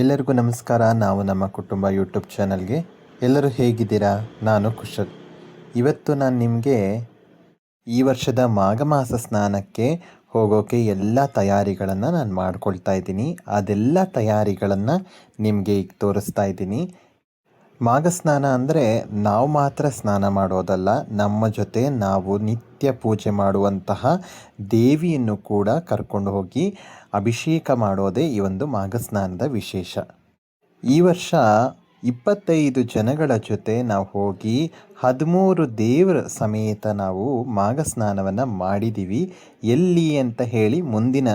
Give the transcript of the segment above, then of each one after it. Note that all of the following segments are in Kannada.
ಎಲ್ಲರಿಗೂ ನಮಸ್ಕಾರ. ನಾವು ನಮ್ಮ ಕುಟುಂಬ ಯೂಟ್ಯೂಬ್ ಚಾನಲ್ಗೆ ಎಲ್ಲರೂ ಹೇಗಿದ್ದೀರಾ? ನಾನು ಕುಶಲ್. ಇವತ್ತು ನಾನು ನಿಮಗೆ ಈ ವರ್ಷದ ಮಾಘ ಮಾಸ ಸ್ನಾನಕ್ಕೆ ಹೋಗೋಕ್ಕೆ ಎಲ್ಲ ತಯಾರಿಗಳನ್ನು ನಾನು ಮಾಡ್ಕೊಳ್ತಾ ಇದ್ದೀನಿ. ಅದೆಲ್ಲ ತಯಾರಿಗಳನ್ನು ನಿಮಗೆ ಈಗ ತೋರಿಸ್ತಾ ಇದ್ದೀನಿ. ಮಾಘ ಸ್ನಾನ ಅಂದರೆ ನಾವು ಮಾತ್ರ ಸ್ನಾನ ಮಾಡೋದಲ್ಲ, ನಮ್ಮ ಜೊತೆ ನಾವು ನಿತ್ಯ ಪೂಜೆ ಮಾಡುವಂತಹ ದೇವಿಯನ್ನು ಕೂಡ ಕರ್ಕೊಂಡು ಹೋಗಿ ಅಭಿಷೇಕ ಮಾಡೋದೇ ಈ ಒಂದು ಮಾಘ ಸ್ನಾನದ ವಿಶೇಷ. ಈ ವರ್ಷ ಇಪ್ಪತ್ತೈದು ಜನಗಳ ಜೊತೆ ನಾವು ಹೋಗಿ ಹದಿಮೂರು ದೇವರ ಸಮೇತ ನಾವು ಮಾಘ ಸ್ನಾನವನ್ನು ಮಾಡಿದ್ದೀವಿ ಎಲ್ಲಿ ಅಂತ ಹೇಳಿ ಮುಂದಿನ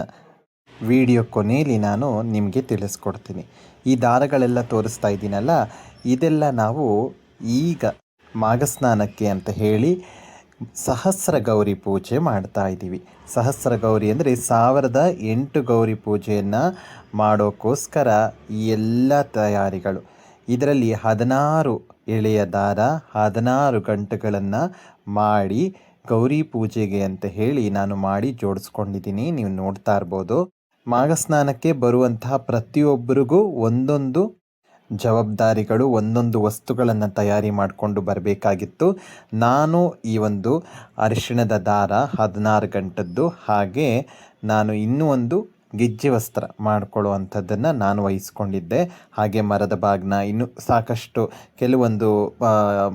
ವಿಡಿಯೋ ಕೊನೆಯಲ್ಲಿ ನಾನು ನಿಮಗೆ ತಿಳಿಸ್ಕೊಡ್ತೀನಿ. ಈ ದಾರಗಳೆಲ್ಲ ತೋರಿಸ್ತಾ ಇದ್ದೀನಲ್ಲ ಇದೆಲ್ಲ ನಾವು ಈಗ ಮಾಘಸ್ನಾನಕ್ಕೆ ಅಂತ ಹೇಳಿ ಸಹಸ್ರ ಗೌರಿ ಪೂಜೆ ಮಾಡ್ತಾ ಇದ್ದೀವಿ. ಸಹಸ್ರ ಗೌರಿ ಅಂದರೆ ಸಾವಿರದ ಎಂಟು ಗೌರಿ ಪೂಜೆಯನ್ನು ಮಾಡೋಕ್ಕೋಸ್ಕರ ಈ ಎಲ್ಲ ತಯಾರಿಗಳು. ಇದರಲ್ಲಿ ಹದಿನಾರು ಎಳೆಯ ದಾರ, ಹದಿನಾರು ಗಂಟುಗಳನ್ನು ಮಾಡಿ ಗೌರಿ ಪೂಜೆಗೆ ಅಂತ ಹೇಳಿ ನಾನು ಮಾಡಿ ಜೋಡಿಸ್ಕೊಂಡಿದ್ದೀನಿ. ನೀವು ನೋಡ್ತಾ ಇರ್ಬೋದು. ಮಾಘಸ್ನಾನಕ್ಕೆ ಬರುವಂತಹ ಪ್ರತಿಯೊಬ್ಬರಿಗೂ ಒಂದೊಂದು ಜವಾಬ್ದಾರಿಗಳು ಒಂದೊಂದು ವಸ್ತುಗಳನ್ನು ತಯಾರಿ ಮಾಡಿಕೊಂಡು ಬರಬೇಕಾಗಿತ್ತು. ನಾನು ಈ ಒಂದು ಅರಿಶಿಣದ ದಾರ ಹದಿನಾರು ಗಂಟದ್ದು, ಹಾಗೆ ನಾನು ಇನ್ನೂ ಒಂದು ಗೆಜ್ಜೆ ವಸ್ತ್ರ ಮಾಡ್ಕೊಳ್ಳುವಂಥದ್ದನ್ನು ನಾನು ವಹಿಸ್ಕೊಂಡಿದ್ದೆ. ಹಾಗೆ ಮರದ ಬಾಗ್ನ ಇನ್ನು ಸಾಕಷ್ಟು ಕೆಲವೊಂದು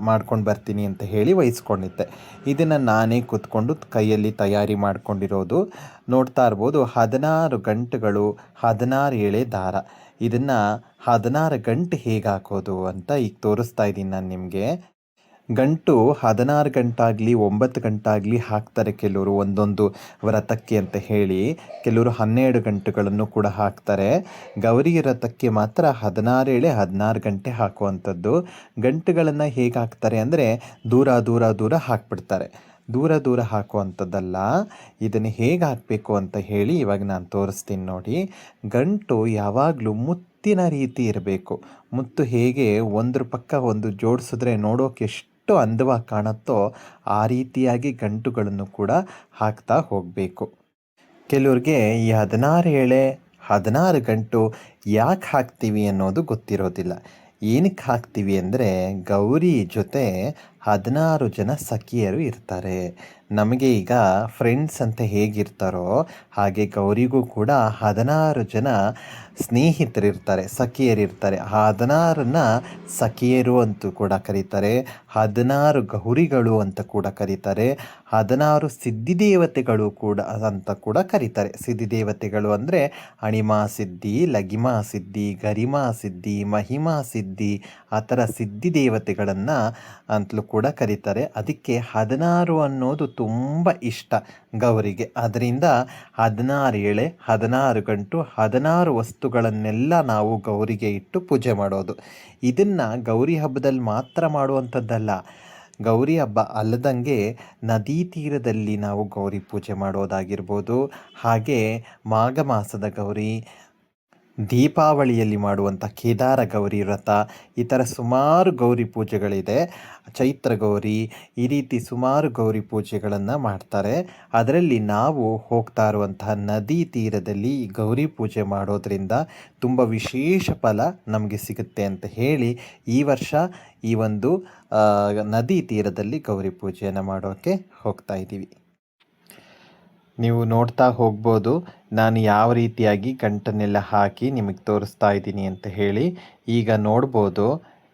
ಮಾಡ್ಕೊಂಡು ಬರ್ತೀನಿ ಅಂತ ಹೇಳಿ ವಹಿಸ್ಕೊಂಡಿದ್ದೆ. ಇದನ್ನು ನಾನೇ ಕೂತ್ಕೊಂಡು ಕೈಯಲ್ಲಿ ತಯಾರಿ ಮಾಡಿಕೊಂಡಿರೋದು. ನೋಡ್ತಾ ಇರ್ಬೋದು, ಹದಿನಾರು ಗಂಟೆಗಳು, ಹದಿನಾರು ಎಳೆ ದಾರ. ಇದನ್ನು ಹದಿನಾರು ಗಂಟೆ ಹೇಗೆ ಹಾಕೋದು ಅಂತ ಈಗ ತೋರಿಸ್ತಾ ಇದ್ದೀನಿ ನಾನು ನಿಮಗೆ. ಗಂಟು ಹದಿನಾರು ಗಂಟಾಗಲಿ ಒಂಬತ್ತು ಗಂಟಾಗಲಿ ಹಾಕ್ತಾರೆ ಕೆಲವರು ಒಂದೊಂದು ವ್ರತಕ್ಕೆ ಅಂತ ಹೇಳಿ. ಕೆಲವರು ಹನ್ನೆರಡು ಗಂಟೆಗಳನ್ನು ಕೂಡ ಹಾಕ್ತಾರೆ. ಗೌರಿ ವ್ರತಕ್ಕೆ ಮಾತ್ರ ಹದಿನಾರು ಏಳೆ ಹದಿನಾರು ಗಂಟೆ ಹಾಕುವಂಥದ್ದು. ಗಂಟುಗಳನ್ನು ಹೇಗೆ ಹಾಕ್ತಾರೆ ಅಂದರೆ ದೂರ ದೂರ ದೂರ ಹಾಕ್ಬಿಡ್ತಾರೆ. ದೂರ ದೂರ ಹಾಕುವಂಥದ್ದಲ್ಲ. ಇದನ್ನು ಹೇಗೆ ಹಾಕಬೇಕು ಅಂತ ಹೇಳಿ ಇವಾಗ ನಾನು ತೋರಿಸ್ತೀನಿ ನೋಡಿ. ಗಂಟು ಯಾವಾಗಲೂ ಮುತ್ತಿನ ರೀತಿ ಇರಬೇಕು. ಮುತ್ತು ಹೇಗೆ ಒಂದ್ರ ಪಕ್ಕ ಒಂದು ಜೋಡಿಸಿದ್ರೆ ನೋಡೋಕೆ ಎಷ್ಟು ಅಂದವಾಗಿ ಕಾಣುತ್ತೋ ಆ ರೀತಿಯಾಗಿ ಗಂಟುಗಳನ್ನು ಕೂಡ ಹಾಕ್ತಾ ಹೋಗಬೇಕು. ಕೆಲವ್ರಿಗೆ ಈ ಹದಿನಾರು ಎಳೆ, ಹದಿನಾರು ಗಂಟು ಯಾಕೆ ಹಾಕ್ತೀವಿ ಅನ್ನೋದು ಗೊತ್ತಿರೋದಿಲ್ಲ. ಏನಕ್ಕೆ ಹಾಕ್ತೀವಿ ಅಂದರೆ ಗೌರಿ ಜೊತೆ ಹದಿನಾರು ಜನ ಸಖಿಯರು ಇರ್ತಾರೆ. ನಮಗೆ ಈಗ ಫ್ರೆಂಡ್ಸ್ ಅಂತ ಹೇಗಿರ್ತಾರೋ ಹಾಗೆ ಗೌರಿಗೂ ಕೂಡ ಹದಿನಾರು ಜನ ಸ್ನೇಹಿತರಿರ್ತಾರೆ ಸಖಿಯರಿರ್ತಾರೆ ಹದಿನಾರನ್ನ ಸಖಿಯರು ಅಂತ ಕೂಡ ಕರೀತಾರೆ, ಹದಿನಾರು ಗೌರಿಗಳು ಅಂತ ಕೂಡ ಕರೀತಾರೆ, ಹದಿನಾರು ಸಿದ್ಧಿದೇವತೆಗಳು ಕೂಡ ಅಂತ ಕೂಡ ಕರೀತಾರೆ. ಸಿದ್ಧಿದೇವತೆಗಳು ಅಂದರೆ ಅಣಿಮಾ ಸಿದ್ಧಿ ಲಗಿಮಾ ಸಿದ್ಧಿ, ಗರಿಮಾ ಸಿದ್ಧಿ, ಮಹಿಮಾ ಸಿದ್ಧಿ ಆ ಥರ ಸಿದ್ಧಿದೇವತೆಗಳನ್ನು ಅಂತಲೂ ಕರೀತಾರೆ. ಅದಕ್ಕೆ ಹದಿನಾರು ಅನ್ನೋದು ತುಂಬ ಇಷ್ಟ ಗೌರಿಗೆ. ಅದರಿಂದ ಹದಿನಾರು ಎಳೆ ಹದಿನಾರು ಗಂಟು, ಹದಿನಾರು ವಸ್ತುಗಳನ್ನೆಲ್ಲ ನಾವು ಗೌರಿಗೆ ಇಟ್ಟು ಪೂಜೆ ಮಾಡೋದು. ಇದನ್ನು ಗೌರಿ ಹಬ್ಬದಲ್ಲಿ ಮಾತ್ರ ಮಾಡುವಂಥದ್ದಲ್ಲ. ಗೌರಿ ಹಬ್ಬ ಅಲ್ಲದಂಗೆ ನದಿ ತೀರದಲ್ಲಿ ನಾವು ಗೌರಿ ಪೂಜೆ ಮಾಡೋದಾಗಿರ್ಬೋದು. ಹಾಗೆ ಮಾಘ ಮಾಸದ ಗೌರಿ ದೀಪಾವಳಿಯಲ್ಲಿ ಮಾಡುವಂಥ ಕೇದಾರ ಗೌರಿ ವ್ರತ, ಈ ಥರ ಸುಮಾರು ಗೌರಿ ಪೂಜೆಗಳಿದೆ. ಚೈತ್ರ ಗೌರಿ, ಈ ರೀತಿ ಸುಮಾರು ಗೌರಿ ಪೂಜೆಗಳನ್ನು ಮಾಡ್ತಾರೆ. ಅದರಲ್ಲಿ ನಾವು ಹೋಗ್ತಾ ಇರುವಂತಹ ನದಿ ತೀರದಲ್ಲಿ ಗೌರಿ ಪೂಜೆ ಮಾಡೋದರಿಂದ ತುಂಬ ವಿಶೇಷ ಫಲ ನಮಗೆ ಸಿಗುತ್ತೆ ಅಂತ ಹೇಳಿ ಈ ವರ್ಷ ಈ ಒಂದು ನದಿ ತೀರದಲ್ಲಿ ಗೌರಿ ಪೂಜೆಯನ್ನು ಮಾಡೋಕ್ಕೆ ಹೋಗ್ತಾ ಇದ್ದೀವಿ. ನೀವು ನೋಡ್ತಾ ಹೋಗ್ಬೋದು. ನಾನು ಯಾವ ರೀತಿಯಾಗಿ ಗಂಟನ್ನೆಲ್ಲ ಹಾಕಿ ನಿಮಗೆ ತೋರಿಸ್ತಾ ಇದ್ದೀನಿ ಅಂತ ಹೇಳಿ ಈಗ ನೋಡ್ಬೋದು.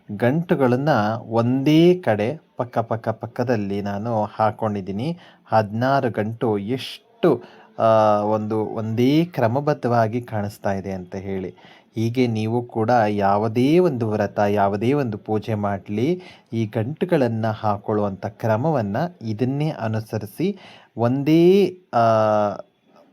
ಗಂಟುಗಳನ್ನು ಒಂದೇ ಕಡೆ ಪಕ್ಕ ಪಕ್ಕ ಪಕ್ಕದಲ್ಲಿ ನಾನು ಹಾಕ್ಕೊಂಡಿದ್ದೀನಿ ಹದಿನಾರು ಗಂಟು ಎಷ್ಟು ಒಂದು, ಒಂದೇ ಕ್ರಮಬದ್ಧವಾಗಿ ಕಾಣಿಸ್ತಾ ಇದೆ ಅಂತ ಹೇಳಿ. ಹೀಗೆ ನೀವು ಕೂಡ ಯಾವುದೇ ಒಂದು ವ್ರತ, ಯಾವುದೇ ಒಂದು ಪೂಜೆ ಮಾಡಲಿ. ಈ ಗಂಟುಗಳನ್ನು ಹಾಕೊಳ್ಳುವಂಥ ಕ್ರಮವನ್ನು ಇದನ್ನೇ ಅನುಸರಿಸಿ ಒಂದೇ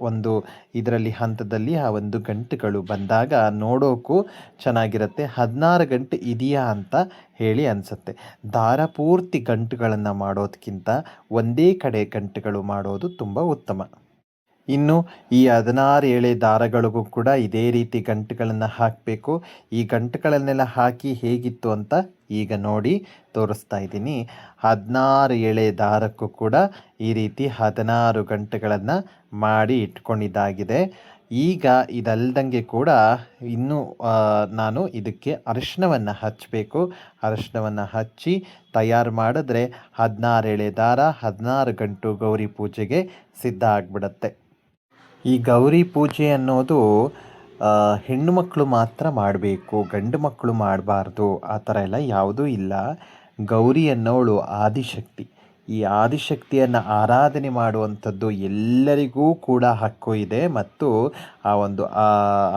ಒಂದು ಇದರಲ್ಲಿ ಹಂತದಲ್ಲಿ ಆ ಒಂದು ಗಂಟುಗಳು ಬಂದಾಗ ನೋಡೋಕ್ಕೂ ಚೆನ್ನಾಗಿರುತ್ತೆ. ಹದಿನಾರು ಗಂಟೆ ಇದೆಯಾ ಅಂತ ಹೇಳಿ ಅನಿಸುತ್ತೆ. ದಾರ ಪೂರ್ತಿ ಗಂಟುಗಳನ್ನು ಮಾಡೋದಕ್ಕಿಂತ ಒಂದೇ ಕಡೆ ಗಂಟುಗಳು ಮಾಡೋದು ತುಂಬ ಉತ್ತಮ. ಇನ್ನು ಈ ಹದಿನಾರು ಎಳೆ ದಾರಗಳಿಗೂ ಕೂಡ ಇದೇ ರೀತಿ ಗಂಟುಗಳನ್ನು ಹಾಕಬೇಕು. ಈ ಗಂಟುಗಳನ್ನೆಲ್ಲ ಹಾಕಿ ಹೇಗಿತ್ತು ಅಂತ ಈಗ ನೋಡಿ ತೋರಿಸ್ತಾ ಇದ್ದೀನಿ. ಹದಿನಾರು ಎಳೆ ದಾರಕ್ಕೂ ಕೂಡ ಈ ರೀತಿ ಹದಿನಾರು ಗಂಟುಗಳನ್ನು ಮಾಡಿ ಇಟ್ಕೊಂಡಿದ್ದಾಗಿದೆ. ಈಗ ಇದಲ್ದಂಗೆ ಕೂಡ ಇನ್ನೂ ನಾನು ಇದಕ್ಕೆ ಅರಿಶಿನವನ್ನು ಹಚ್ಚಬೇಕು ಅರಿಶಿನವನ್ನು ಹಚ್ಚಿ ತಯಾರು ಮಾಡಿದ್ರೆ ಹದಿನಾರು ಎಳೆ ದಾರ, ಹದಿನಾರು ಗಂಟು ಗೌರಿ ಪೂಜೆಗೆ ಸಿದ್ಧ ಆಗಿಬಿಡತ್ತೆ. ಈ ಗೌರಿ ಪೂಜೆ ಅನ್ನೋದು ಹೆಣ್ಣು ಮಕ್ಕಳು ಮಾತ್ರ ಮಾಡಬೇಕು, ಗಂಡು ಮಕ್ಕಳು ಮಾಡಬಾರ್ದು, ಆ ಥರ ಎಲ್ಲ ಯಾವುದೂ ಇಲ್ಲ. ಗೌರಿ ಅನ್ನೋಳು ಆದಿಶಕ್ತಿ. ಈ ಆದಿಶಕ್ತಿಯನ್ನು ಆರಾಧನೆ ಮಾಡುವಂಥದ್ದು ಎಲ್ಲರಿಗೂ ಕೂಡ ಹಕ್ಕು ಇದೆ ಮತ್ತು ಆ ಒಂದು, ಆ,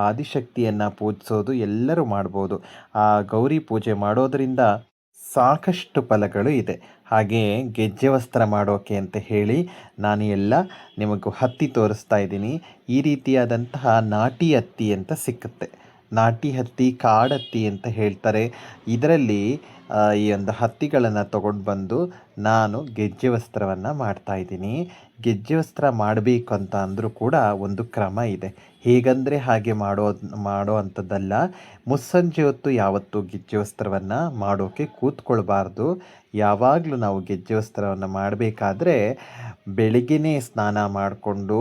ಆದಿಶಕ್ತಿಯನ್ನು ಪೂಜಿಸೋದು ಎಲ್ಲರೂ ಮಾಡ್ಬೋದು. ಆ ಗೌರಿ ಪೂಜೆ ಮಾಡೋದರಿಂದ ಸಾಕಷ್ಟು ಫಲಗಳು ಇದೆ. ಹಾಗೆ ಗೆಜ್ಜೆ ವಸ್ತ್ರ ಮಾಡೋಕೆ ಅಂತ ಹೇಳಿ ನಾನು ಎಲ್ಲ ನಿಮಗೂ ಹತ್ತಿ ತೋರಿಸ್ತಾ ಇದ್ದೀನಿ. ಈ ರೀತಿಯಾದಂತಹ ನಾಟಿ ಹತ್ತಿ ಅಂತ ಸಿಕ್ಕುತ್ತೆ. ನಾಟಿ ಹತ್ತಿ ಕಾಡತ್ತಿ ಅಂತ ಹೇಳ್ತಾರೆ. ಇದರಲ್ಲಿ ಈ ಒಂದು ಹತ್ತಿಗಳನ್ನು ತಗೊಂಡು ಬಂದು ನಾನು ಗೆಜ್ಜೆ ವಸ್ತ್ರವನ್ನು ಮಾಡ್ತಾ ಇದ್ದೀನಿ. ಗೆಜ್ಜೆ ವಸ್ತ್ರ ಮಾಡಬೇಕು ಅಂತ ಅಂದರೂ ಕೂಡ ಒಂದು ಕ್ರಮ ಇದೆ. ಹೇಗಂದರೆ ಹಾಗೆ ಮಾಡೋ ಮಾಡೋ ಅಂಥದ್ದಲ್ಲ. ಮುಸ್ಸಂಜೆ ಹೊತ್ತು ಯಾವತ್ತೂ ಗೆಜ್ಜೆ ವಸ್ತ್ರವನ್ನು ಮಾಡೋಕ್ಕೆ ಕೂತ್ಕೊಳ್ಬಾರ್ದು. ಯಾವಾಗಲೂ ನಾವು ಗೆಜ್ಜೆ ವಸ್ತ್ರವನ್ನು ಮಾಡಬೇಕಾದ್ರೆ ಬೆಳಿಗ್ಗೆನೇ ಸ್ನಾನ ಮಾಡಿಕೊಂಡು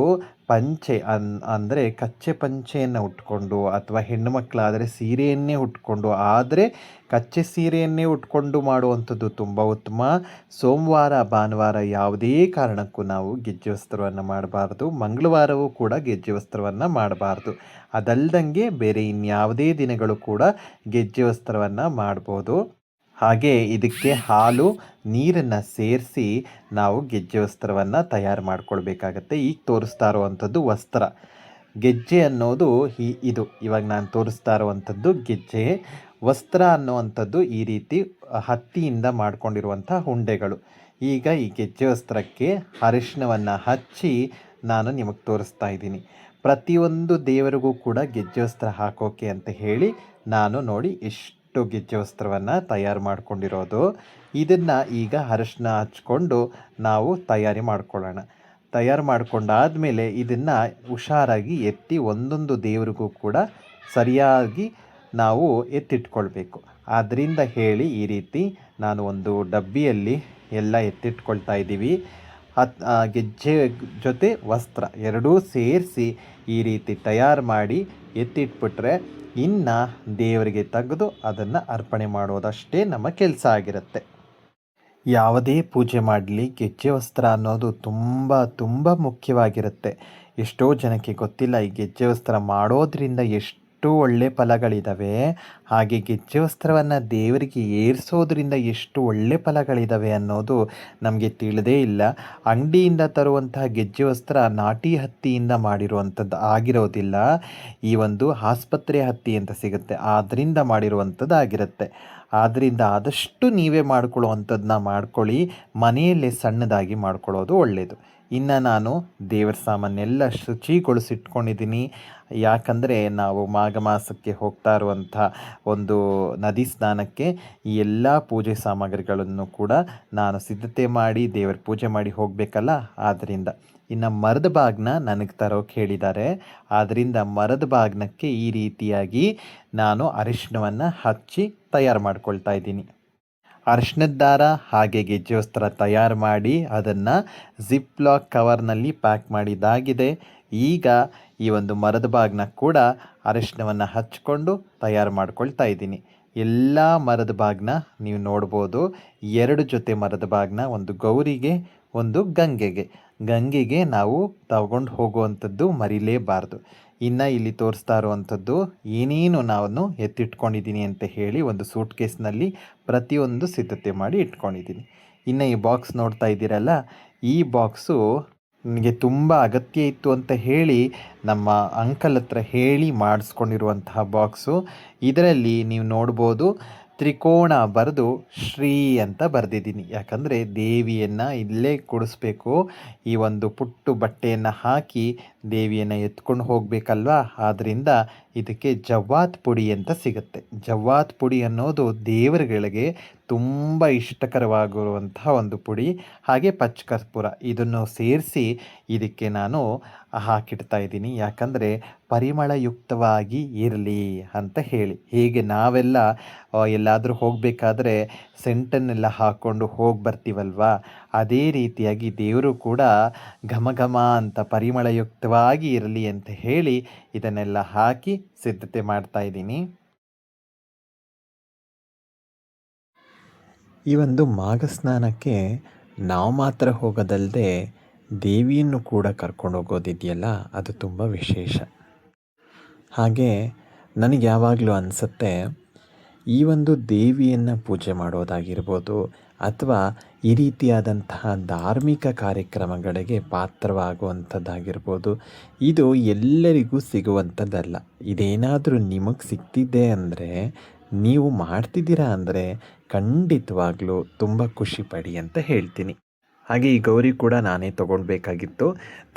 ಪಂಚೆ ಅನ್, ಅಂದರೆ ಕಚ್ಚೆ ಪಂಚೆಯನ್ನು ಉಟ್ಕೊಂಡು ಅಥವಾ ಹೆಣ್ಣು ಮಕ್ಕಳಾದರೆ ಸೀರೆಯನ್ನೇ ಉಟ್ಕೊಂಡು, ಆದರೆ ಕಚ್ಚೆ ಸೀರೆಯನ್ನೇ ಉಟ್ಕೊಂಡು ಮಾಡುವಂಥದ್ದು ತುಂಬ ಉತ್ತಮ. ಸೋಮವಾರ, ಭಾನುವಾರ ಯಾವುದೇ ಕಾರಣಕ್ಕೂ ನಾವು ಗೆಜ್ಜೆ ವಸ್ತ್ರವನ್ನು ಮಾಡಬಾರ್ದು. ಮಂಗಳವಾರವೂ ಕೂಡ ಗೆಜ್ಜೆ ವಸ್ತ್ರವನ್ನು ಮಾಡಬಾರ್ದು. ಅದಲ್ದಂಗೆ ಬೇರೆ ಇನ್ಯಾವುದೇ ದಿನಗಳು ಕೂಡ ಗೆಜ್ಜೆ ವಸ್ತ್ರವನ್ನು ಮಾಡ್ಬೋದು. ಹಾಗೆ ಇದಕ್ಕೆ ಹಾಲು, ನೀರನ್ನು ಸೇರಿಸಿ ನಾವು ಗೆಜ್ಜೆ ವಸ್ತ್ರವನ್ನು ತಯಾರು ಮಾಡ್ಕೊಳ್ಬೇಕಾಗತ್ತೆ. ಈಗ ತೋರಿಸ್ತಾ ಇರುವಂಥದ್ದು ವಸ್ತ್ರ. ಗೆಜ್ಜೆ ಅನ್ನೋದು ಈ ಇದು. ಇವಾಗ ನಾನು ತೋರಿಸ್ತಾ ಇರುವಂಥದ್ದು ಗೆಜ್ಜೆ. ವಸ್ತ್ರ ಅನ್ನುವಂಥದ್ದು ಈ ರೀತಿ ಹತ್ತಿಯಿಂದ ಮಾಡಿಕೊಂಡಿರುವಂಥ ಹುಂಡೆಗಳು. ಈಗ ಈ ಗೆಜ್ಜೆ ವಸ್ತ್ರಕ್ಕೆ ಅರಿಶಿನವನ್ನು ಹಚ್ಚಿ ನಾನು ನಿಮಗೆ ತೋರಿಸ್ತಾ ಇದ್ದೀನಿ. ಪ್ರತಿಯೊಂದು ದೇವರಿಗೂ ಕೂಡ ಗೆಜ್ಜೆ ವಸ್ತ್ರ ಹಾಕೋಕೆ ಅಂತ ಹೇಳಿ ನಾನು ನೋಡಿ ಇಷ್ಟು ಗೆಜ್ಜೆ ವಸ್ತ್ರವನ್ನು ತಯಾರು ಮಾಡ್ಕೊಂಡಿರೋದು. ಇದನ್ನು ಈಗ ಅರಶಿನ ಹಚ್ಕೊಂಡು ನಾವು ತಯಾರಿ ಮಾಡ್ಕೊಳ್ಳೋಣ. ತಯಾರು ಮಾಡ್ಕೊಂಡಾದಮೇಲೆ ಇದನ್ನು ಹುಷಾರಾಗಿ ಎತ್ತಿ ಒಂದೊಂದು ದೇವರಿಗೂ ಕೂಡ ಸರಿಯಾಗಿ ನಾವು ಎತ್ತಿಟ್ಕೊಳ್ಬೇಕು. ಆದ್ದರಿಂದ ಹೇಳಿ ಈ ರೀತಿ ನಾನು ಒಂದು ಡಬ್ಬಿಯಲ್ಲಿ ಎಲ್ಲ ಎತ್ತಿಟ್ಕೊಳ್ತಾ ಇದ್ದೀವಿ. ಹತ್ ಗೆಜ್ಜೆ ಜೊತೆ ವಸ್ತ್ರ ಎರಡೂ ಸೇರಿಸಿ ಈ ರೀತಿ ತಯಾರು ಮಾಡಿ ಎತ್ತಿಟ್ಬಿಟ್ರೆ ಇನ್ನು ದೇವರಿಗೆ ತೆಗೆದು ಅದನ್ನು ಅರ್ಪಣೆ ಮಾಡೋದಷ್ಟೇ ನಮ್ಮ ಕೆಲಸ ಆಗಿರುತ್ತೆ. ಯಾವುದೇ ಪೂಜೆ ಮಾಡಲಿ, ಗೆಜ್ಜೆ ವಸ್ತ್ರ ಅನ್ನೋದು ತುಂಬ ತುಂಬ ಮುಖ್ಯವಾಗಿರುತ್ತೆ. ಎಷ್ಟೋ ಜನಕ್ಕೆ ಗೊತ್ತಿಲ್ಲ ಈ ಗೆಜ್ಜೆ ವಸ್ತ್ರ ಮಾಡೋದ್ರಿಂದ ಎಷ್ಟು ಒಳ್ಳೆ ಫಲಗಳಿದ್ದಾವೆ ಹಾಗೆ ಗೆಜ್ಜೆ ವಸ್ತ್ರವನ್ನು ದೇವರಿಗೆ ಏರಿಸೋದ್ರಿಂದ ಎಷ್ಟು ಒಳ್ಳೆ ಫಲಗಳಿದ್ದಾವೆ ಅನ್ನೋದು ನಮಗೆ ತಿಳಿದೇ ಇಲ್ಲ. ಅಂಗಡಿಯಿಂದ ತರುವಂತಹ ಗೆಜ್ಜೆ ವಸ್ತ್ರ ನಾಟಿ ಹತ್ತಿಯಿಂದ ಮಾಡಿರುವಂಥದ್ದು ಆಗಿರೋದಿಲ್ಲ. ಈ ಒಂದು ಆಸ್ಪತ್ರೆ ಹತ್ತಿ ಅಂತ ಸಿಗುತ್ತೆ. ಆದ್ದರಿಂದ ಮಾಡಿರುವಂಥದ್ದು ಆಗಿರುತ್ತೆ. ಆದ್ದರಿಂದ ಆದಷ್ಟು ನೀವೇ ಮಾಡ್ಕೊಳ್ಳುವಂಥದ್ದನ್ನ ಮಾಡ್ಕೊಳ್ಳಿ. ಮನೆಯಲ್ಲೇ ಸಣ್ಣದಾಗಿ ಮಾಡ್ಕೊಳ್ಳೋದು ಒಳ್ಳೆಯದು ಇನ್ನು ನಾನು ದೇವರ ಸಾಮಾನೆಲ್ಲ ಶುಚಿಗೊಳಿಸಿಟ್ಕೊಂಡಿದ್ದೀನಿ. ಯಾಕಂದರೆ ನಾವು ಮಾಘ ಮಾಸಕ್ಕೆ ಹೋಗ್ತಾ ಇರುವಂಥ ಒಂದು ನದಿ ಸ್ನಾನಕ್ಕೆ ಈ ಎಲ್ಲ ಪೂಜೆ ಸಾಮಗ್ರಿಗಳನ್ನು ಕೂಡ ನಾನು ಸಿದ್ಧತೆ ಮಾಡಿ ದೇವರ ಪೂಜೆ ಮಾಡಿ ಹೋಗಬೇಕಲ್ಲ? ಆದ್ದರಿಂದ ಇನ್ನು ಮರದ ಬಾಗ್ನ ನನಗೆ ತರೋಕೆ ಹೇಳಿದ್ದಾರೆ. ಆದ್ದರಿಂದ ಮರದ ಬಾಗ್ನಕ್ಕೆ ಈ ರೀತಿಯಾಗಿ ನಾನು ಅರಿಶಿನವನ್ನು ಹಚ್ಚಿ ತಯಾರು ಮಾಡ್ಕೊಳ್ತಾ ಇದ್ದೀನಿ. ಅರಿಶಿನದ ದಾರ ಹಾಗೆ ಗೆಜ್ಜೆ ವಸ್ತ್ರ ತಯಾರು ಮಾಡಿ ಅದನ್ನು ಜಿಪ್ ಲಾಕ್ ಕವರ್ನಲ್ಲಿ ಪ್ಯಾಕ್ ಮಾಡಿದ್ದಾಗಿದೆ. ಈಗ ಈ ಒಂದು ಮರದ ಬಾಗ್ನ ಕೂಡ ಅರಿಶಿನವನ್ನು ಹಚ್ಚಿಕೊಂಡು ತಯಾರು ಮಾಡ್ಕೊಳ್ತಾ ಇದ್ದೀನಿ. ಎಲ್ಲ ಮರದ ಬಾಗ್ನ ನೀವು ನೋಡ್ಬೋದು. ಎರಡು ಜೊತೆ ಮರದ ಬಾಗ್ನ ಒಂದು ಗೌರಿಗೆ, ಒಂದು ಗಂಗೆಗೆ. ಗಂಗೆಗೆ ನಾವು ತಗೊಂಡು ಹೋಗುವಂಥದ್ದು ಮರಿಲೇಬಾರ್ದು. ಇನ್ನು ಇಲ್ಲಿ ತೋರಿಸ್ತಾ ಇರುವಂಥದ್ದು ಏನೇನು ನಾನು ಎತ್ತಿಟ್ಕೊಂಡಿದ್ದೀನಿ ಅಂತ ಹೇಳಿ ಒಂದು ಸೂಟ್ ಕೇಸ್ನಲ್ಲಿ ಪ್ರತಿಯೊಂದು ಸಿದ್ಧತೆ ಮಾಡಿ ಇಟ್ಕೊಂಡಿದ್ದೀನಿ. ಇನ್ನು ಈ ಬಾಕ್ಸ್ ನೋಡ್ತಾ ಇದ್ದೀರಲ್ಲ, ಈ ಬಾಕ್ಸು ನನಗೆ ತುಂಬ ಅಗತ್ಯ ಇತ್ತು ಅಂತ ಹೇಳಿ ನಮ್ಮ ಅಂಕಲ್ ಹತ್ರ ಹೇಳಿ ಮಾಡಿಸ್ಕೊಂಡಿರುವಂತಹ ಬಾಕ್ಸು. ಇದರಲ್ಲಿ ನೀವು ನೋಡ್ಬೋದು, ತ್ರಿಕೋಣ ಬರೆದು ಶ್ರೀ ಅಂತ ಬರೆದಿದ್ದೀನಿ. ಯಾಕಂದರೆ ದೇವಿಯನ್ನು ಇಲ್ಲೇ ಕೊಡಿಸ್ಬೇಕು. ಈ ಒಂದು ಪುಟ್ಟು ಬಟ್ಟೆಯನ್ನು ಹಾಕಿ ದೇವಿಯನ್ನು ಎತ್ಕೊಂಡು ಹೋಗಬೇಕಲ್ವಾ? ಆದ್ದರಿಂದ ಇದಕ್ಕೆ ಜವ್ವಾತ್ ಪುಡಿ ಅಂತ ಸಿಗುತ್ತೆ. ಜವ್ವಾತ್ ಪುಡಿ ಅನ್ನೋದು ದೇವರುಗಳಿಗೆ ತುಂಬ ಇಷ್ಟಕರವಾಗಿರುವಂತಹ ಒಂದು ಪುಡಿ, ಹಾಗೆ ಪಚ್ಚ ಕರ್ಪೂರ ಇದನ್ನು ಸೇರಿಸಿ ಇದಕ್ಕೆ ನಾನು ಹಾಕಿಡ್ತಾ ಇದ್ದೀನಿ. ಯಾಕಂದರೆ ಪರಿಮಳಯುಕ್ತವಾಗಿ ಇರಲಿ ಅಂತ ಹೇಳಿ. ಹೀಗೆ ನಾವೆಲ್ಲ ಎಲ್ಲಾದರೂ ಹೋಗಬೇಕಾದ್ರೆ ಸೆಂಟನ್ನೆಲ್ಲ ಹಾಕ್ಕೊಂಡು ಹೋಗಿ ಬರ್ತೀವಲ್ವಾ? ಅದೇ ರೀತಿಯಾಗಿ ದೇವರು ಕೂಡ ಘಮ ಘಮ ಅಂತ ಪರಿಮಳಯುಕ್ತವಾಗಿ ಇರಲಿ ಅಂತ ಹೇಳಿ ಇದನ್ನೆಲ್ಲ ಹಾಕಿ ಸಿದ್ಧತೆ ಮಾಡ್ತಾ ಇದ್ದೀನಿ. ಈ ಒಂದು ಮಾಘ ಸ್ನಾನಕ್ಕೆ ನಾವು ಮಾತ್ರ ಹೋಗೋದಲ್ಲದೆ ದೇವಿಯನ್ನು ಕೂಡ ಕರ್ಕೊಂಡು ಹೋಗೋದಿದೆಯಲ್ಲ, ಅದು ತುಂಬ ವಿಶೇಷ. ಹಾಗೆ ನನಗೆ ಯಾವಾಗಲೂ ಅನಿಸುತ್ತೆ, ಈ ಒಂದು ದೇವಿಯನ್ನು ಪೂಜೆ ಮಾಡೋದಾಗಿರ್ಬೋದು ಅಥವಾ ಈ ರೀತಿಯಾದಂತಹ ಧಾರ್ಮಿಕ ಕಾರ್ಯಕ್ರಮಗಳಿಗೆ ಪಾತ್ರವಾಗುವಂಥದ್ದಾಗಿರ್ಬೋದು, ಇದು ಎಲ್ಲರಿಗೂ ಸಿಗುವಂಥದ್ದಲ್ಲ. ಇದೇನಾದರೂ ನಿಮಗೆ ಸಿಗ್ತಿದೆ ಅಂದರೆ ನೀವು ಮಾಡ್ತಿದ್ದೀರಾ ಅಂದರೆ ಖಂಡಿತವಾಗ್ಲೂ ತುಂಬ ಖುಷಿ ಪಡಿ ಅಂತ ಹೇಳ್ತೀನಿ. ಹಾಗೆ ಈ ಗೌರಿ ಕೂಡ ನಾನೇ ತೊಗೊಳ್ಬೇಕಾಗಿತ್ತು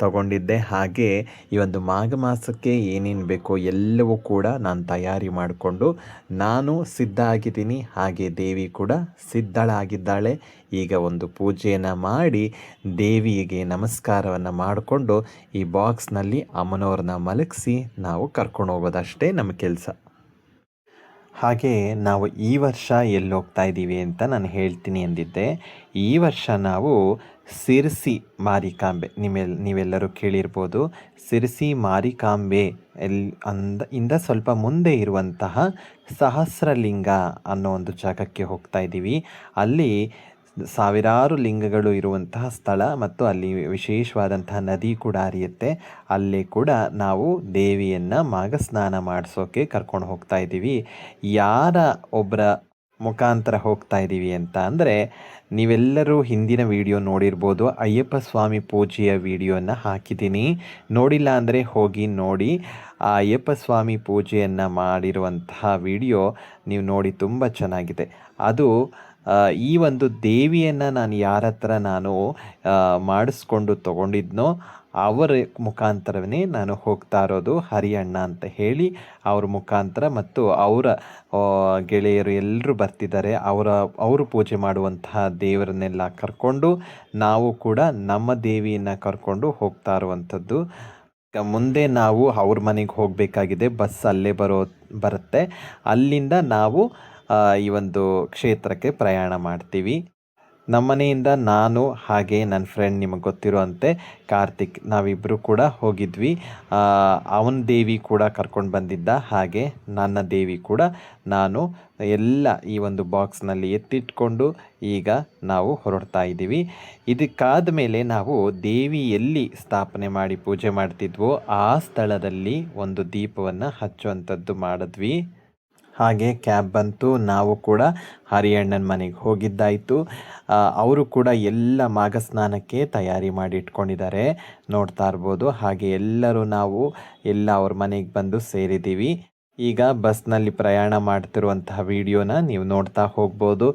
ತಗೊಂಡಿದ್ದೆ. ಹಾಗೆ ಈ ಒಂದು ಮಾಘ ಮಾಸಕ್ಕೆ ಏನೇನು ಬೇಕೋ ಎಲ್ಲವೂ ಕೂಡ ನಾನು ತಯಾರಿ ಮಾಡಿಕೊಂಡು ನಾನು ಸಿದ್ಧ ಆಗಿದ್ದೀನಿ ಹಾಗೆ ದೇವಿ ಕೂಡ ಸಿದ್ಧಳಾಗಿದ್ದಾಳೆ. ಈಗ ಒಂದು ಪೂಜೆಯನ್ನು ಮಾಡಿ ದೇವಿಗೆ ನಮಸ್ಕಾರವನ್ನು ಮಾಡಿಕೊಂಡು ಈ ಬಾಕ್ಸ್ನಲ್ಲಿ ಅಮ್ಮನವ್ರನ್ನ ಮಲಗಿಸಿ ನಾವು ಕರ್ಕೊಂಡು ಹೋಗೋದಷ್ಟೇ ನಮ್ಮ ಕೆಲಸ. ಹಾಗೆ ನಾವು ಈ ವರ್ಷ ಎಲ್ಲಿ ಹೋಗ್ತಾ ಇದ್ದೀವಿ ಅಂತ ನಾನು ಹೇಳ್ತೀನಿ ಎಂದಿದ್ದೆ. ಈ ವರ್ಷ ನಾವು ಸಿರ್ಸಿ ಮಾರಿಕಾಂಬೆ, ನಿಮ್ಮೆಲ್, ನೀವೆಲ್ಲರೂ ಕೇಳಿರ್ಬೋದು. ಸಿರ್ಸಿ ಮಾರಿಕಾಂಬೆ ಎಲ್, ಅಂದ, ಇಂದ ಸ್ವಲ್ಪ ಮುಂದೆ ಇರುವಂತಹ ಸಹಸ್ರಲಿಂಗ ಅನ್ನೋ ಒಂದು ಜಾಗಕ್ಕೆ ಹೋಗ್ತಾ ಇದ್ದೀವಿ. ಅಲ್ಲಿ ಸಾವಿರಾರು ಲಿಂಗಗಳು ಇರುವಂತಹ ಸ್ಥಳ ಮತ್ತು ಅಲ್ಲಿ ವಿಶೇಷವಾದಂತಹ ನದಿ ಕೂಡ ಹರಿಯುತ್ತೆ. ಅಲ್ಲಿ ಕೂಡ ನಾವು ದೇವಿಯನ್ನು ಮಾಘ ಸ್ನಾನ ಮಾಡಿಸೋಕೆ ಕರ್ಕೊಂಡು ಹೋಗ್ತಾ ಇದ್ದೀವಿ. ಯಾರ ಒಬ್ಬರ ಮುಖಾಂತರ ಹೋಗ್ತಾ ಇದ್ದೀವಿ ಅಂತ ಅಂದರೆ ನೀವೆಲ್ಲರೂ ಹಿಂದಿನ ವಿಡಿಯೋ ನೋಡಿರ್ಬೋದು. ಅಯ್ಯಪ್ಪ ಸ್ವಾಮಿ ಪೂಜೆಯ ವಿಡಿಯೋನ ಹಾಕಿದ್ದೀನಿ. ನೋಡಿಲ್ಲ ಅಂದರೆ ಹೋಗಿ ನೋಡಿ. ಆ ಅಯ್ಯಪ್ಪ ಸ್ವಾಮಿ ಪೂಜೆಯನ್ನು ಮಾಡಿರುವಂತಹ ವಿಡಿಯೋ ನೀವು ನೋಡಿ ತುಂಬ ಚೆನ್ನಾಗಿದೆ. ಅದು ಈ ಒಂದು ದೇವಿಯನ್ನು ನಾನು ಯಾರ ಹತ್ರ ನಾನು ಮಾಡಿಸ್ಕೊಂಡು ತೊಗೊಂಡಿದ್ನೋ ಅವರ ಮುಖಾಂತರವೇ ನಾನು ಹೋಗ್ತಾ ಇರೋದು ಹರಿಯಣ್ಣ ಅಂತ ಹೇಳಿ ಅವ್ರ ಮುಖಾಂತರ ಮತ್ತು ಅವರ ಗೆಳೆಯರು ಎಲ್ಲರೂ ಬರ್ತಿದ್ದಾರೆ. ಅವರ, ಅವರು ಪೂಜೆ ಮಾಡುವಂತಹ ದೇವರನ್ನೆಲ್ಲ ಕರ್ಕೊಂಡು ನಾವು ಕೂಡ ನಮ್ಮ ದೇವಿಯನ್ನು ಕರ್ಕೊಂಡು ಹೋಗ್ತಾ ಇರುವಂಥದ್ದು. ಮುಂದೆ ನಾವು ಅವ್ರ ಮನೆಗೆ ಹೋಗಬೇಕಾಗಿದೆ. ಬಸ್ ಅಲ್ಲೇ ಬರೋ, ಬರುತ್ತೆ. ಅಲ್ಲಿಂದ ನಾವು ಈ ಒಂದು ಕ್ಷೇತ್ರಕ್ಕೆ ಪ್ರಯಾಣ ಮಾಡ್ತೀವಿ. ನಮ್ಮನೆಯಿಂದ ನಾನು, ಹಾಗೆ ನನ್ನ ಫ್ರೆಂಡ್ ನಿಮಗೆ ಗೊತ್ತಿರುವಂತೆ ಕಾರ್ತಿಕ್ ನಾವಿಬ್ಬರು ಕೂಡ ಹೋಗಿದ್ವಿ. ಅವನ ದೇವಿ ಕೂಡ ಕರ್ಕೊಂಡು ಬಂದಿದ್ದ, ಹಾಗೆ ನನ್ನ ದೇವಿ ಕೂಡ ನಾನು ಎಲ್ಲ ಈ ಒಂದು ಬಾಕ್ಸ್ನಲ್ಲಿ ಎತ್ತಿಟ್ಕೊಂಡು ಈಗ ನಾವು ಹೊರಡ್ತಾ ಇದ್ದೀವಿ. ಇದಕ್ಕಾದ ಮೇಲೆ ನಾವು ದೇವಿ ಎಲ್ಲಿ ಸ್ಥಾಪನೆ ಮಾಡಿ ಪೂಜೆ ಮಾಡ್ತಿದ್ವೋ ಆ ಸ್ಥಳದಲ್ಲಿ ಒಂದು ದೀಪವನ್ನು ಹಚ್ಚುವಂಥದ್ದು ಮಾಡಿದ್ವಿ. ಹಾಗೆ ಕ್ಯಾಬ್ ಬಂತು. ನಾವು ಕೂಡ ಹರಿಯಣ್ಣನ ಮನೆಗೆ ಹೋಗಿದ್ದಾಯಿತು. ಅವರು ಕೂಡ ಎಲ್ಲ ಮಾಘ ಸ್ನಾನಕ್ಕೆ ತಯಾರಿ ಮಾಡಿ ಇಟ್ಕೊಂಡಿದ್ದಾರೆ. ನೋಡ್ತಾ ಇರ್ಬೋದು. ಹಾಗೆ ಎಲ್ಲರೂ ನಾವು ಎಲ್ಲ ಅವ್ರ ಮನೆಗೆ ಬಂದು ಸೇರಿದ್ದೀವಿ. ಈಗ ಬಸ್ನಲ್ಲಿ ಪ್ರಯಾಣ ಮಾಡ್ತಿರುವಂತಹ ವಿಡಿಯೋನ ನೀವು ನೋಡ್ತಾ ಹೋಗ್ಬೋದು.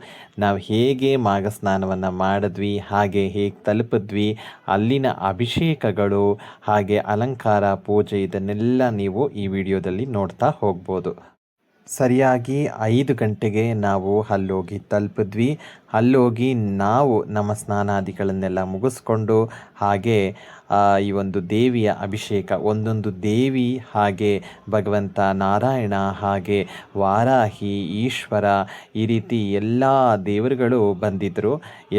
ನಾವು ಹೇಗೆ ಮಾಘ ಸ್ನಾನವನ್ನು ಮಾಡಿದ್ವಿ, ಹಾಗೆ ಹೇಗೆ ತಲುಪಿದ್ವಿ, ಅಲ್ಲಿನ ಅಭಿಷೇಕಗಳು, ಹಾಗೆ ಅಲಂಕಾರ, ಪೂಜೆ ಇದನ್ನೆಲ್ಲ ನೀವು ಈ ವಿಡಿಯೋದಲ್ಲಿ ನೋಡ್ತಾ ಹೋಗ್ಬೋದು. ಸರಿಯಾಗಿ ಐದು ಗಂಟೆಗೆ ನಾವು ಅಲ್ಲೋಗಿ ತಲುಪಿದ್ವಿ. ಅಲ್ಲೋಗಿ ನಾವು ನಮ್ಮ ಸ್ನಾನಾದಿಗಳನ್ನೆಲ್ಲ ಮುಗಿಸ್ಕೊಂಡು ಹಾಗೆ ಈ ಒಂದು ದೇವಿಯ ಅಭಿಷೇಕ, ಒಂದೊಂದು ದೇವಿ ಹಾಗೆ ಭಗವಂತ ನಾರಾಯಣ ಹಾಗೆ ವಾರಾಹಿ, ಈಶ್ವರ ಈ ರೀತಿ ಎಲ್ಲ ದೇವರುಗಳು ಬಂದಿದ್ದರು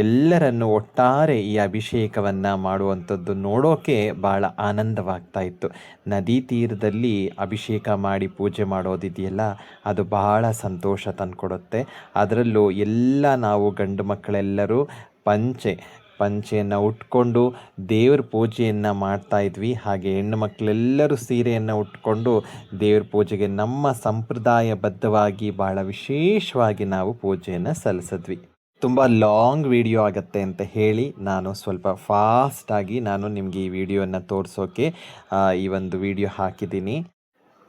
ಎಲ್ಲರನ್ನು ಒಟ್ಟಾರೆ ಈ ಅಭಿಷೇಕವನ್ನು ಮಾಡುವಂಥದ್ದು ನೋಡೋಕೆ ಭಾಳ ಆನಂದವಾಗ್ತಾ ಇತ್ತು. ನದಿ ತೀರದಲ್ಲಿ ಅಭಿಷೇಕ ಮಾಡಿ ಪೂಜೆ ಮಾಡೋದಿದೆಯಲ್ಲ, ಅದು ಬಹಳ ಸಂತೋಷ ತಂದುಕೊಡುತ್ತೆ. ಅದರಲ್ಲೂ ಎಲ್ಲ ನಾವು ಗಂಡು ಮಕ್ಕಳೆಲ್ಲರೂ ಪಂಚೆ ಪಂಚೆಯನ್ನು ಉಟ್ಕೊಂಡು ದೇವ್ರ ಪೂಜೆಯನ್ನು ಮಾಡ್ತಾ ಇದ್ವಿ. ಹಾಗೆ ಹೆಣ್ಣು ಮಕ್ಕಳೆಲ್ಲರೂ ಸೀರೆಯನ್ನು ಉಟ್ಕೊಂಡು ದೇವ್ರ ಪೂಜೆಗೆ ನಮ್ಮ ಸಂಪ್ರದಾಯಬದ್ಧವಾಗಿ ಭಾಳ ವಿಶೇಷವಾಗಿ ನಾವು ಪೂಜೆಯನ್ನು ಸಲ್ಲಿಸಿದ್ವಿ. ತುಂಬ ಲಾಂಗ್ ವಿಡಿಯೋ ಆಗುತ್ತೆ ಅಂತ ಹೇಳಿ ನಾನು ಸ್ವಲ್ಪ ಫಾಸ್ಟಾಗಿ ನಾನು ನಿಮಗೆ ಈ ವಿಡಿಯೋನ ತೋರಿಸೋಕೆ ಈ ಒಂದು ವಿಡಿಯೋ ಹಾಕಿದ್ದೀನಿ.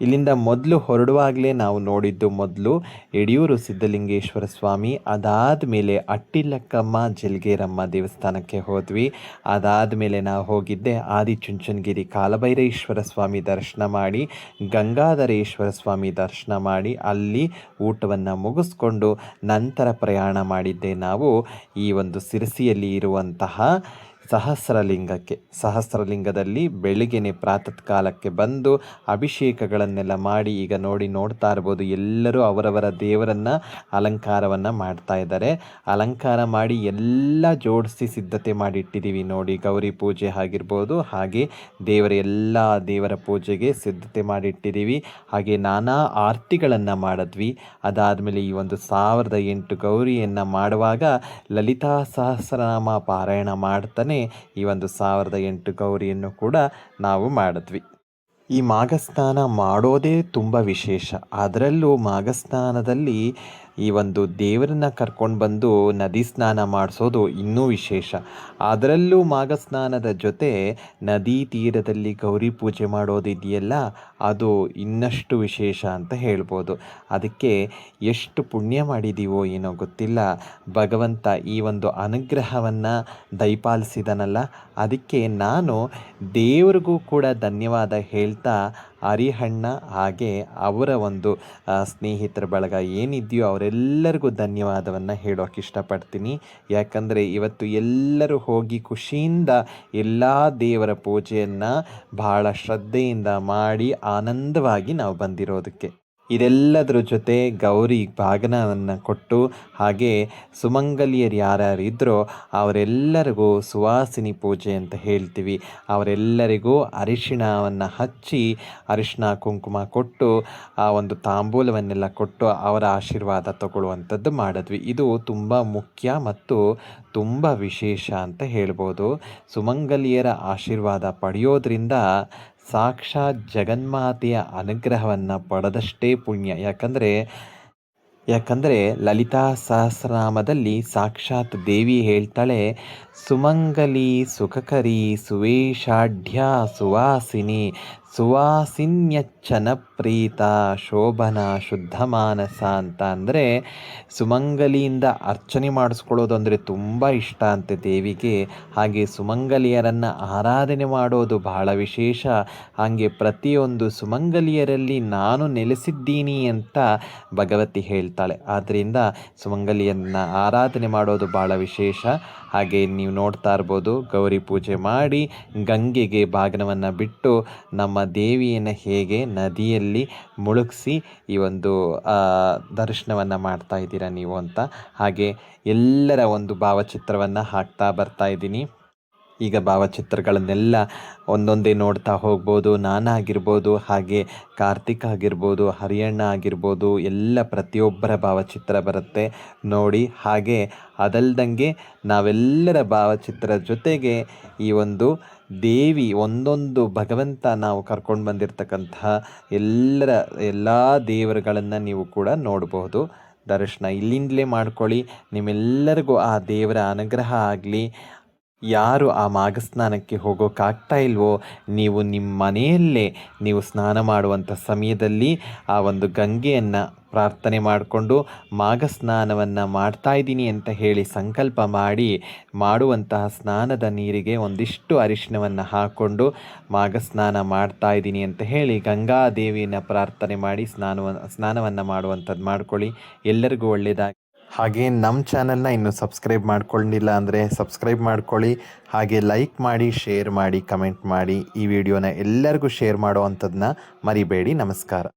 ಇಲ್ಲಿಂದ ಮೊದಲು ಹೊರಡುವಾಗಲೇ ನಾವು ನೋಡಿದ್ದು ಮೊದಲು ಯಡಿಯೂರು ಸಿದ್ಧಲಿಂಗೇಶ್ವರ ಸ್ವಾಮಿ ಅದಾದ ಮೇಲೆ ಅಟ್ಟಿಲಕ್ಕಮ್ಮ ಜಲ್ಗೇರಮ್ಮ ದೇವಸ್ಥಾನಕ್ಕೆ ಹೋದ್ವಿ. ಅದಾದ ಮೇಲೆ ನಾವು ಹೋಗಿದ್ದೆ ಆದಿಚುಂಚನಗಿರಿ ಕಾಲಭೈರೇಶ್ವರ ಸ್ವಾಮಿ ದರ್ಶನ ಮಾಡಿ, ಗಂಗಾಧರೇಶ್ವರ ಸ್ವಾಮಿ ದರ್ಶನ ಮಾಡಿ, ಅಲ್ಲಿ ಊಟವನ್ನು ಮುಗಿಸ್ಕೊಂಡು ನಂತರ ಪ್ರಯಾಣ ಮಾಡಿದ್ದೆ ನಾವು. ಈ ಒಂದು ಸಿರಸಿಯಲ್ಲಿ ಇರುವಂತಹ ಸಹಸ್ರಲಿಂಗಕ್ಕೆ, ಸಹಸ್ರಲಿಂಗದಲ್ಲಿ ಬೆಳಿಗ್ಗೆನೆ ಪ್ರಾತಃ ಕಾಲಕ್ಕೆ ಬಂದು ಅಭಿಷೇಕಗಳನ್ನೆಲ್ಲ ಮಾಡಿ ಈಗ ನೋಡಿ ನೋಡ್ತಾ ಇರ್ಬೋದು. ಎಲ್ಲರೂ ಅವರವರ ದೇವರನ್ನು ಅಲಂಕಾರವನ್ನು ಮಾಡ್ತಾ ಇದ್ದಾರೆ. ಅಲಂಕಾರ ಮಾಡಿ ಎಲ್ಲ ಜೋಡಿಸಿ ಸಿದ್ಧತೆ ಮಾಡಿ ಇಟ್ಟಿದ್ದೀವಿ ನೋಡಿ. ಗೌರಿ ಪೂಜೆ ಆಗಿರ್ಬೋದು, ಹಾಗೆ ದೇವರ ಎಲ್ಲ ದೇವರ ಪೂಜೆಗೆ ಸಿದ್ಧತೆ ಮಾಡಿ ಇಟ್ಟಿದ್ದೀವಿ ಹಾಗೆ ನಾನಾ ಆರತಿಗಳನ್ನು ಮಾಡಿದ್ವಿ. ಅದಾದಮೇಲೆ ಈ ಒಂದು ಸಾವಿರದ ಎಂಟು ಗೌರಿಯನ್ನು ಮಾಡುವಾಗ ಲಲಿತಾ ಸಹಸ್ರನಾಮ ಪಾರಾಯಣ ಮಾಡ್ತಾನೆ. ಈ ಒಂದು ಸಾವಿರದ ಎಂಟು ಗೌರಿಯನ್ನು ಕೂಡ ನಾವು ಮಾಡಿದ್ವಿ. ಈ ಮಾಘಸ್ನಾನ ಮಾಡೋದೇ ತುಂಬ ವಿಶೇಷ. ಅದರಲ್ಲೂ ಮಾಘಸ್ನಾನದಲ್ಲಿ ಈ ಒಂದು ದೇವರನ್ನ ಕರ್ಕೊಂಡು ಬಂದು ನದಿ ಸ್ನಾನ ಮಾಡಿಸೋದು ಇನ್ನೂ ವಿಶೇಷ. ಅದರಲ್ಲೂ ಮಾಘಸ್ನಾನದ ಜೊತೆ ನದಿ ತೀರದಲ್ಲಿ ಗೌರಿ ಪೂಜೆ ಮಾಡೋದಿದೆಯಲ್ಲ ಅದು ಇನ್ನಷ್ಟು ವಿಶೇಷ ಅಂತ ಹೇಳ್ಬೋದು. ಅದಕ್ಕೆ ಎಷ್ಟು ಪುಣ್ಯ ಮಾಡಿದ್ದೀವೋ ಏನೋ ಗೊತ್ತಿಲ್ಲ. ಭಗವಂತ ಈ ಒಂದು ಅನುಗ್ರಹವನ್ನು ದಯಪಾಲಿಸಿದನಲ್ಲ. ಅದಕ್ಕೆ ನಾನು ದೇವರಿಗೂ ಕೂಡ ಧನ್ಯವಾದ ಹೇಳ್ತಾ ಹರಿಹಣ್ಣ ಹಾಗೆ ಅವರ ಒಂದು ಸ್ನೇಹಿತರ ಬಳಗ ಏನಿದೆಯೋ ಅವರೆಲ್ಲರಿಗೂ ಧನ್ಯವಾದವನ್ನು ಹೇಳೋಕೆ ಇಷ್ಟಪಡ್ತೀನಿ. ಯಾಕಂದರೆ ಇವತ್ತು ಎಲ್ಲರೂ ಹೋಗಿ ಖುಷಿಯಿಂದ ಎಲ್ಲ ದೇವರ ಪೂಜೆಯನ್ನು ಬಹಳ ಶ್ರದ್ಧೆಯಿಂದ ಮಾಡಿ ಆನಂದವಾಗಿ ನಾವು ಬಂದಿರೋದಕ್ಕೆ. ಇದೆಲ್ಲದರ ಜೊತೆ ಗೌರಿ ಭಾಗನವನ್ನು ಕೊಟ್ಟು ಹಾಗೆ ಸುಮಂಗಲಿಯರು ಯಾರ್ಯಾರು ಇದ್ದರೋ ಅವರೆಲ್ಲರಿಗೂ ಸುವಾಸಿನಿ ಪೂಜೆ ಅಂತ ಹೇಳ್ತೀವಿ. ಅವರೆಲ್ಲರಿಗೂ ಅರಿಶಿಣವನ್ನು ಹಚ್ಚಿ ಅರಿಶಿಣ ಕುಂಕುಮ ಕೊಟ್ಟು ಆ ಒಂದು ತಾಂಬೂಲವನ್ನೆಲ್ಲ ಕೊಟ್ಟು ಅವರ ಆಶೀರ್ವಾದ ತಗೊಳ್ಳುವಂಥದ್ದು ಮಾಡಿದ್ವಿ. ಇದು ತುಂಬ ಮುಖ್ಯ ಮತ್ತು ತುಂಬ ವಿಶೇಷ ಅಂತ ಹೇಳ್ಬೋದು. ಸುಮಂಗಲಿಯರ ಆಶೀರ್ವಾದ ಪಡೆಯೋದ್ರಿಂದ ಸಾಕ್ಷಾತ್ ಜಗನ್ಮಾತೆಯ ಅನುಗ್ರಹವನ್ನು ಪಡೆದಷ್ಟೇ ಪುಣ್ಯ. ಯಾಕಂದರೆ ಯಾಕಂದರೆ ಲಲಿತಾ ಸಹಸ್ರನಾಮದಲ್ಲಿ ಸಾಕ್ಷಾತ್ ದೇವಿ ಹೇಳ್ತಾಳೆ, ಸುಮಂಗಲಿ ಸುಖಕರಿ ಸುವೇಶಾಢ್ಯ ಸುವಾಸಿನಿ ಸುವಾಸಿನ್ಯಚ್ಚನ ಪ್ರೀತ ಶೋಭನ ಶುದ್ಧ ಮಾನಸ ಅಂತ ಅಂದರೆ ಸುಮಂಗಲಿಯಿಂದ ಅರ್ಚನೆ ಮಾಡಿಸ್ಕೊಳ್ಳೋದು ಅಂದರೆ ತುಂಬ ಇಷ್ಟ ಅಂತೆ ದೇವಿಗೆ. ಹಾಗೆ ಸುಮಂಗಲಿಯರನ್ನು ಆರಾಧನೆ ಮಾಡೋದು ಬಹಳ ವಿಶೇಷ. ಹಾಗೆ ಪ್ರತಿಯೊಂದು ಸುಮಂಗಲಿಯರಲ್ಲಿ ನಾನು ನೆಲೆಸಿದ್ದೀನಿ ಅಂತ ಭಗವತಿ ಹೇಳ್ತಾಳೆ. ಆದ್ದರಿಂದ ಸುಮಂಗಲಿಯನ್ನು ಆರಾಧನೆ ಮಾಡೋದು ಭಾಳ ವಿಶೇಷ. ಹಾಗೆ ನೀವು ನೋಡ್ತಾ ಇರ್ಬೋದು, ಗೌರಿ ಪೂಜೆ ಮಾಡಿ ಗಂಗೆಗೆ ಬಾಗಿನವನ್ನು ಬಿಟ್ಟು ನಮ್ಮ ದೇವಿಯನ್ನು ಹೇಗೆ ನದಿಯಲ್ಲಿ ಮುಳುಗಿಸಿ ಈ ಒಂದು ದರ್ಶನವನ್ನು ಮಾಡ್ತಾ ಇದ್ದೀರಾ ನೀವು ಅಂತ ಹಾಗೆ ಎಲ್ಲರ ಒಂದು ಭಾವಚಿತ್ರವನ್ನು ಹಾಕ್ತಾ ಬರ್ತಾ ಇದ್ದೀನಿ. ಈಗ ಭಾವಚಿತ್ರಗಳನ್ನೆಲ್ಲ ಒಂದೊಂದೇ ನೋಡ್ತಾ ಹೋಗ್ಬೋದು. ನಾನಾಗಿರ್ಬೋದು ಹಾಗೆ ಕಾರ್ತಿಕ್ ಆಗಿರ್ಬೋದು, ಹರಿಯಣ್ಣ ಆಗಿರ್ಬೋದು, ಎಲ್ಲ ಪ್ರತಿಯೊಬ್ಬರ ಭಾವಚಿತ್ರ ಬರುತ್ತೆ. ನೋಡಿ, ಹಾಗೆ ಅದಲ್ದಂಗೆ ನಾವೆಲ್ಲರ ಭಾವಚಿತ್ರ ಜೊತೆಗೆ ಈ ಒಂದು ದೇವಿ, ಒಂದೊಂದು ಭಗವಂತ ನಾವು ಕರ್ಕೊಂಡು ಬಂದಿರತಕ್ಕಂತಹ ಎಲ್ಲರ, ಎಲ್ಲ ದೇವರುಗಳನ್ನು ನೀವು ಕೂಡ ನೋಡಬಹುದು ದರ್ಶನ ಇಲ್ಲಿಂದಲೇ ಮಾಡ್ಕೊಳ್ಳಿ. ನಿಮ್ಮೆಲ್ಲರಿಗೂ ಆ ದೇವರ ಅನುಗ್ರಹ ಆಗಲಿ. ಯಾರು ಆ ಮಾಘಸ್ನಾನಕ್ಕೆ ಹೋಗೋಕ್ಕಾಗ್ತಾ ಇಲ್ವೋ, ನೀವು ನಿಮ್ಮ ಮನೆಯಲ್ಲೇ ನೀವು ಸ್ನಾನ ಮಾಡುವಂಥ ಸಮಯದಲ್ಲಿ ಆ ಒಂದು ಗಂಗೆಯನ್ನು ಪ್ರಾರ್ಥನೆ ಮಾಡಿಕೊಂಡು ಮಾಘ ಸ್ನಾನವನ್ನು ಮಾಡ್ತಾ ಇದ್ದೀನಿ ಅಂತ ಹೇಳಿ ಸಂಕಲ್ಪ ಮಾಡಿ ಮಾಡುವಂತಹ ಸ್ನಾನದ ನೀರಿಗೆ ಒಂದಿಷ್ಟು ಅರಿಶಿನವನ್ನು ಹಾಕ್ಕೊಂಡು ಮಾಘ ಸ್ನಾನ ಮಾಡ್ತಾ ಇದ್ದೀನಿ ಅಂತ ಹೇಳಿ ಗಂಗಾದೇವಿಯನ್ನು ಪ್ರಾರ್ಥನೆ ಮಾಡಿ ಸ್ನಾನವನ್ನು ಸ್ನಾನವನ್ನು ಮಾಡುವಂಥದ್ದು ಮಾಡ್ಕೊಳ್ಳಿ. ಎಲ್ಲರಿಗೂ ಒಳ್ಳೆಯದಾಗಿ ಹಾಗೆ ನಮ್ಮ ಚಾನಲ್ನ ಇನ್ನೂ ಸಬ್ಸ್ಕ್ರೈಬ್ ಮಾಡ್ಕೊಂಡಿಲ್ಲ ಅಂದರೆ ಸಬ್ಸ್ಕ್ರೈಬ್ ಮಾಡ್ಕೊಳ್ಳಿ, ಹಾಗೆ ಲೈಕ್ ಮಾಡಿ, ಶೇರ್ ಮಾಡಿ, ಕಮೆಂಟ್ ಮಾಡಿ ಈ ವಿಡಿಯೋನ ಎಲ್ಲರಿಗೂ ಶೇರ್ ಮಾಡೋ ಅಂಥದ್ದನ್ನ ಮರಿಬೇಡಿ. ನಮಸ್ಕಾರ.